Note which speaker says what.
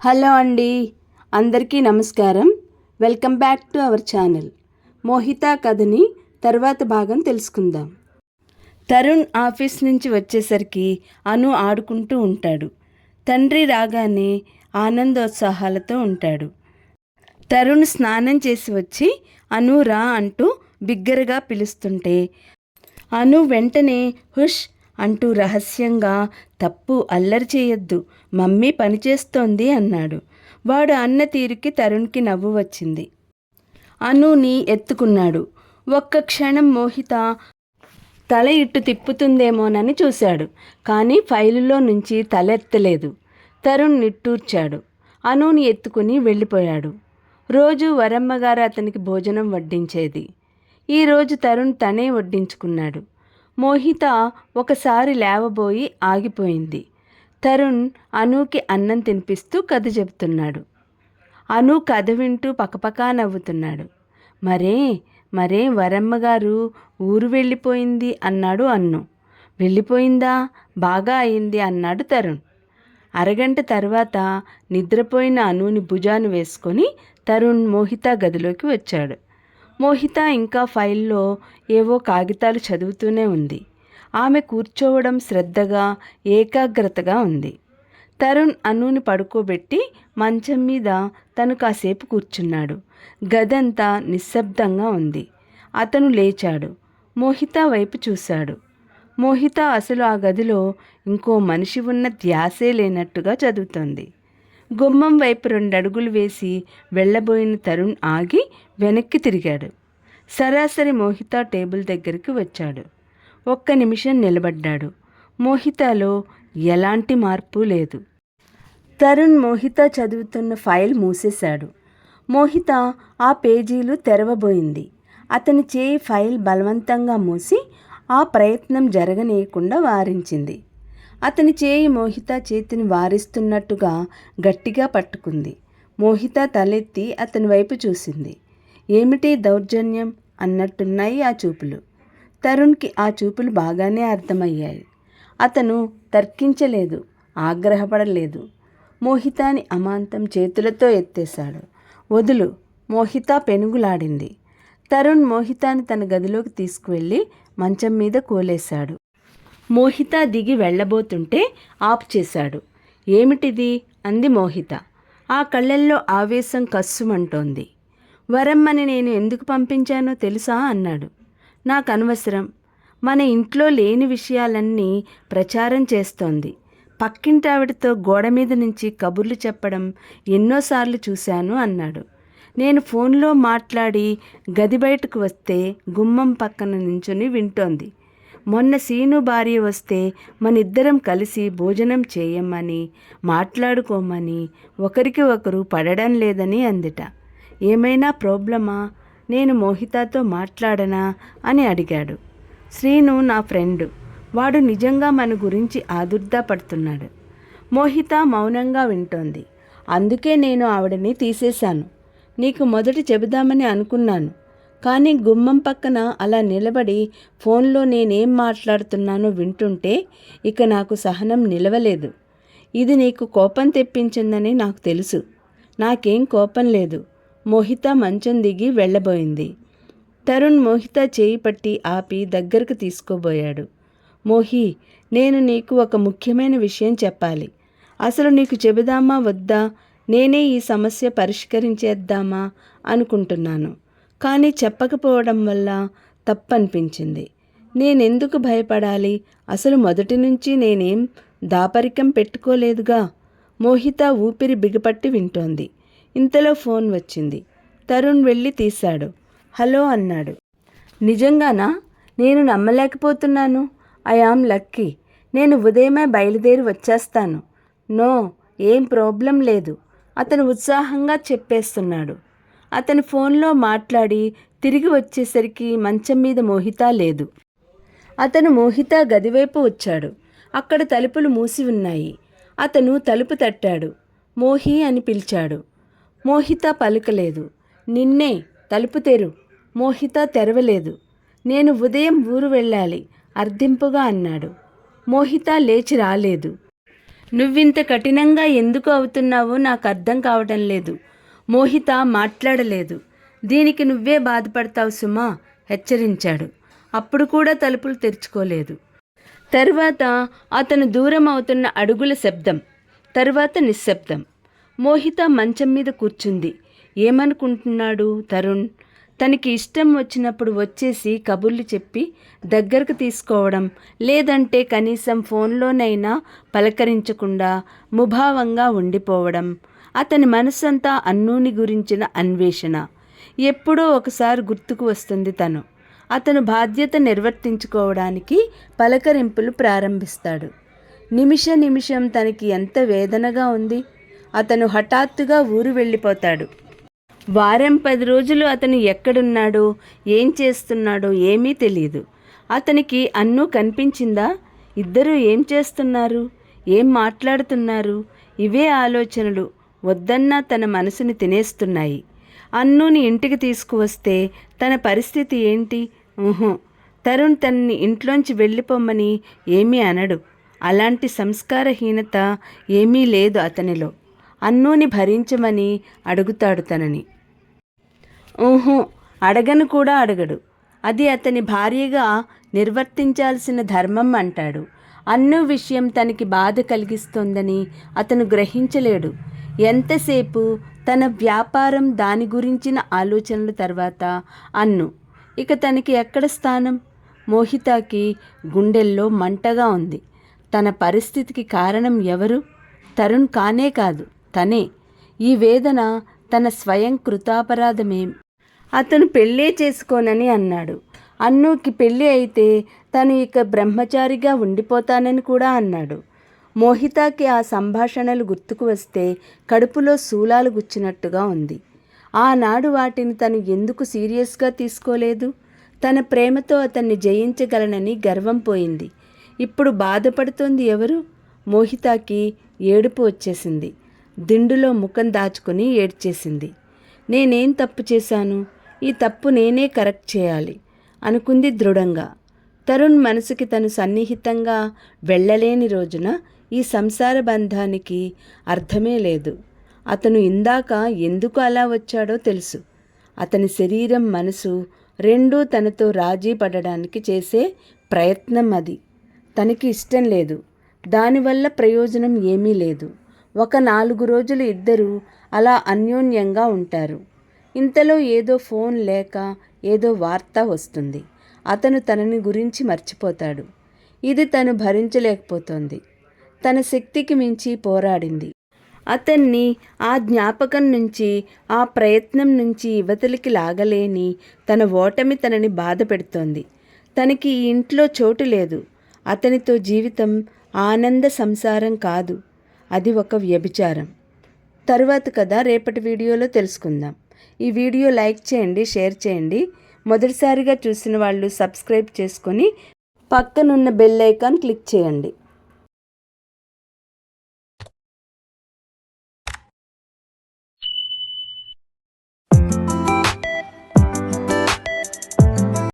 Speaker 1: Hello అండి. అందరికీ నమస్కారం. Welcome back to our channel. Mohita కథని తర్వాత భాగం తెలుసుకుందాం. తరుణ్ ఆఫీస్ నుంచి వచ్చేసరికి అను ఆడుకుంటూ ఉంటాడు. తండ్రి రాగానే ఆనందోత్సాహాలతో ఉంటాడు. తరుణ్ స్నానం చేసి వచ్చి అను రా అంటూ బిగ్గరగా పిలుస్తుంటే అను వెంటనే హుష్ అంటూ రహస్యంగా తప్పు అల్లరి చేయొద్దు. మమ్మీ పనిచేస్తోంది అన్నాడు. వాడు అన్న తీరుకి తరుణ్కి నవ్వు వచ్చింది. అనుని ఎత్తుకున్నాడు. ఒక్క క్షణం మోహిత తల ఇట్టు తిప్పుతుందేమోనని చూశాడు. కానీ ఫైలులో నుంచి తలెత్తలేదు తరుణ్ నిట్టూర్చాడు. అనుని ఎత్తుకుని వెళ్ళిపోయాడు. రోజు వరమ్మగారు అతనికి భోజనం వడ్డించేది. ఈరోజు తరుణ్ తనే వడ్డించుకున్నాడు. మోహిత ఒకసారి లేవబోయి ఆగిపోయింది. తరుణ్ అనుకి అన్నం తినిపిస్తూ కథ చెబుతున్నాడు. అను కథ వింటూ పకపకా నవ్వుతున్నాడు. మరే మరే వరమ్మగారు ఊరు వెళ్ళిపోయింది అన్నాడు అన్ను. వెళ్ళిపోయిందా? బాగా అయింది అన్నాడు తరుణ్. అరగంట తర్వాత నిద్రపోయిన అనుని భుజాను వేసుకొని తరుణ్ మోహిత గదిలోకి వచ్చాడు. మోహిత ఇంకా ఫైల్లో ఏవో కాగితాలు చదువుతూనే ఉంది. ఆమె కూర్చోవడం శ్రద్ధగా ఏకాగ్రతగా ఉంది. తరుణ్ అనుని పడుకోబెట్టి మంచం మీద తను కాసేపు కూర్చున్నాడు. గదంతా నిశ్శబ్దంగా ఉంది. అతను లేచాడు. మోహిత వైపు చూశాడు. మోహిత అసలు ఆ గదిలో ఇంకో మనిషి ఉన్న ధ్యాసే లేనట్టుగా చదువుతోంది. గుమ్మం వైపు రెండు అడుగులు వేసి వెళ్ళబోయిన తరుణ్ ఆగి వెనక్కి తిరిగాడు. సరాసరి మోహిత టేబుల్ దగ్గరికి వచ్చాడు. ఒక్క నిమిషం నిలబడ్డాడు. మోహితలో ఎలాంటి మార్పు లేదు. తరుణ్ మోహిత చదువుతున్న ఫైల్ మూసేశాడు. మోహిత ఆ పేజీలు తెరవబోయింది. అతని చేయి ఫైల్ బలవంతంగా మూసి ఆ ప్రయత్నం జరగనీయకుండా వారించింది. అతని చేయి మోహిత చేతిని వారిస్తున్నట్టుగా గట్టిగా పట్టుకుంది. మోహిత తలెత్తి అతని వైపు చూసింది. ఏమిటి దౌర్జన్యం? అన్నట్టున్నాయి ఆ చూపులు. తరుణ్కి ఆ చూపులు బాగానే అర్థమయ్యాయి. అతను తర్కించలేదు ఆగ్రహపడలేదు. మోహితాని అమాంతం చేతులతో ఎత్తేశాడు. వదులు మోహిత పెనుగులాడింది. తరుణ్ మోహితాని తన గదిలోకి తీసుకువెళ్ళి మంచం మీద కోలేశాడు. మోహిత దిగి వెళ్ళబోతుంటే ఆపు చేశాడు. ఏమిటిది? అంది మోహిత. ఆ కళ్ళల్లో ఆవేశం కస్సుమంటోంది. వరమ్మని నేను ఎందుకు పంపించానో తెలుసా అన్నాడు. నాకు అనవసరం మన ఇంట్లో లేని విషయాలన్నీ ప్రచారం చేస్తోంది. పక్కింటావిడతో గోడ మీద నుంచి కబుర్లు చెప్పడం ఎన్నోసార్లు చూశాను అన్నాడు. నేను ఫోన్లో మాట్లాడి గది బయటకు వస్తే గుమ్మం పక్కన నించుని వింటోంది. మొన్న సీను భార్య వస్తే మనిద్దరం కలిసి భోజనం చేయమని మాట్లాడుకోమని ఒకరికి ఒకరు పడడం లేదని అందిట. ఏమైనా ప్రాబ్లమా? నేను మోహితతో మాట్లాడనా? అని అడిగాడు. శ్రీను నా ఫ్రెండ్. వాడు నిజంగా మన గురించి ఆదుర్దా పడుతున్నాడు మోహిత మౌనంగా వింటోంది. అందుకే నేను ఆవిడని తీసేశాను. నీకు మొదటి చెబుదామని అనుకున్నాను. కానీ గుమ్మం పక్కన అలా నిలబడి ఫోన్లో నేనేం మాట్లాడుతున్నానో వింటుంటే ఇక నాకు సహనం నిలవలేదు. ఇది నీకు కోపం తెప్పించిందని నాకు తెలుసు. నాకేం కోపం లేదు. మోహిత మంచం దిగి వెళ్ళబోయింది. తరుణ్ మోహిత చేయి పట్టి ఆపి దగ్గరకు తీసుకోబోయాడు. మోహి నేను నీకు ఒక ముఖ్యమైన విషయం చెప్పాలి. అసలు నీకు చెబుదామా వద్దా? నేనే ఈ సమస్య పరిష్కరించేద్దామా? అనుకుంటున్నాను. కానీ చెప్పకపోవడం వల్ల తప్పనిపించింది. నేనెందుకు భయపడాలి? అసలు మొదటి నుంచి నేనేం దాపరికం పెట్టుకోలేదుగా? మోహిత ఊపిరి బిగపట్టి వింటోంది. ఇంతలో ఫోన్ వచ్చింది. తరుణ్ వెళ్ళి తీశాడు. హలో అన్నాడు. నిజంగానా? నేను నమ్మలేకపోతున్నాను. I am lucky. నేను ఉదయమే బయలుదేరి వచ్చేస్తాను. నో ఏం ప్రాబ్లం లేదు. అతను ఉత్సాహంగా చెప్పేస్తున్నాడు. అతని ఫోన్లో మాట్లాడి తిరిగి వచ్చేసరికి మంచం మీద మోహిత లేదు. అతను మోహిత గదివైపు వచ్చాడు. అక్కడ తలుపులు మూసి ఉన్నాయి. అతను తలుపు తట్టాడు. మోహి అని పిలిచాడు. మోహిత పలుకలేదు. నిన్నే తలుపు తెరు. మోహిత తెరవలేదు. నేను ఉదయం ఊరు వెళ్ళాలి. అర్ధింపుగా అన్నాడు. మోహిత లేచి రాలేదు. నువ్వింత కఠినంగా ఎందుకు అవుతున్నావో నాకు అర్థం కావటం లేదు. మోహిత మాట్లాడలేదు. దీనికి నువ్వే బాధపడతావు సుమా హెచ్చరించాడు. అప్పుడు కూడా తలుపులు తెరుచుకోలేదు. తర్వాత అతను దూరం అవుతున్న అడుగుల శబ్దం తర్వాత నిశ్శబ్దం. మోహిత మంచం మీద కూర్చుంది. ఏమనుకుంటున్నాడు తరుణ్? తనకి ఇష్టం వచ్చినప్పుడు వచ్చేసి కబుర్లు చెప్పి దగ్గరకు తీసుకోవడం లేదంటే కనీసం ఫోన్లోనైనా పలకరించకుండా ముభావంగా ఉండిపోవడం అతని మనసంతా అన్నూని గురించిన అన్వేషణ. ఎప్పుడో ఒకసారి గుర్తుకు వస్తుంది తను. అతను బాధ్యత నిర్వర్తించుకోవడానికి పలకరింపులు ప్రారంభిస్తాడు. నిమిష నిమిషం తనకి ఎంత వేదనగా ఉంది. అతను హఠాత్తుగా ఊరు వెళ్ళిపోతాడు. వారం పది రోజులు అతను ఎక్కడున్నాడో ఏం చేస్తున్నాడో ఏమీ తెలియదు అతనికి అన్ను కనిపించిందా? ఇద్దరూ ఏం చేస్తున్నారు? ఏం మాట్లాడుతున్నారు? ఇవే ఆలోచనలు వద్దన్నా తన మనసుని తినేస్తున్నాయి. అన్నుని ఇంటికి తీసుకువస్తే తన పరిస్థితి ఏంటి? ఊహో. తరుణ్ తనని ఇంట్లోంచి వెళ్ళిపోమ్మని ఏమీ అనడు. అలాంటి సంస్కారహీనత ఏమీ లేదు అతనిలో. అన్నూని భరించమని అడుగుతాడు తనని. ఊహూ అడగను కూడా అడగడు. అది అతని భార్యగా నిర్వర్తించాల్సిన ధర్మం అంటాడు. అన్ను విషయం తనకి బాధ కలిగిస్తోందని అతను గ్రహించలేడు. ఎంతసేపు తన వ్యాపారం దాని గురించిన ఆలోచనల తర్వాత అన్ను ఇక తనకి ఎక్కడ స్థానం? మోహితాకి గుండెల్లో మంటగా ఉంది. తన పరిస్థితికి కారణం ఎవరు? తరుణ్ కానే కాదు. తనే. ఈ వేదన తన స్వయం కృతాపరాధమేం. అతను పెళ్ళే చేసుకోనని అన్నాడు. అన్నుకి పెళ్ళి అయితే తను ఇక బ్రహ్మచారిగా ఉండిపోతానని కూడా అన్నాడు. మోహితాకి ఆ సంభాషణలు గుర్తుకు వస్తే కడుపులో శూలాలు గుచ్చినట్టుగా ఉంది. ఆనాడు వాటిని తను ఎందుకు సీరియస్గా తీసుకోలేదు? తన ప్రేమతో అతన్ని జయించగలనని గర్వం పోయింది. ఇప్పుడు బాధపడుతోంది ఎవరు? మోహితాకి ఏడుపు వచ్చేసింది. దిండులో ముఖం దాచుకుని ఏడ్చేసింది. నేనేం తప్పు చేశాను? ఈ తప్పు నేనే కరెక్ట్ చేయాలి అనుకుంది దృఢంగా. తరుణ్ మనసుకి తను సన్నిహితంగా వెళ్ళలేని రోజున ఈ సంసార బంధానికి అర్థమే లేదు. అతను ఇందాక ఎందుకు అలా వచ్చాడో తెలుసు. అతని శరీరం మనసు రెండూ తనతో రాజీ పడడానికి చేసే ప్రయత్నం అది. తనకి ఇష్టం లేదు. దానివల్ల ప్రయోజనం ఏమీ లేదు. ఒక నాలుగు రోజులు ఇద్దరు అలా అన్యోన్యంగా ఉంటారు. ఇంతలో ఏదో ఫోన్ లేక ఏదో వార్త వస్తుంది. అతను తనని గురించి మర్చిపోతాడు. ఇది తను భరించలేకపోతోంది. తన శక్తికి మించి పోరాడింది. అతన్ని ఆ జ్ఞాపకం నుంచి ఆ ప్రయత్నం నుంచి యువతలికి లాగలేని తన ఓటమి తనని బాధ పెడుతోంది. తనకి ఈ ఇంట్లో చోటు లేదు. అతనితో జీవితం ఆనంద సంసారం కాదు. అది ఒక వ్యభిచారం. తరువాత కదా రేపటి వీడియోలో తెలుసుకుందాం. ఈ వీడియో లైక్ చేయండి షేర్ చేయండి. మొదటిసారిగా చూసిన వాళ్ళు సబ్స్క్రైబ్ చేసుకొని పక్కనున్న బెల్ ఐకాన్ క్లిక్ చేయండి.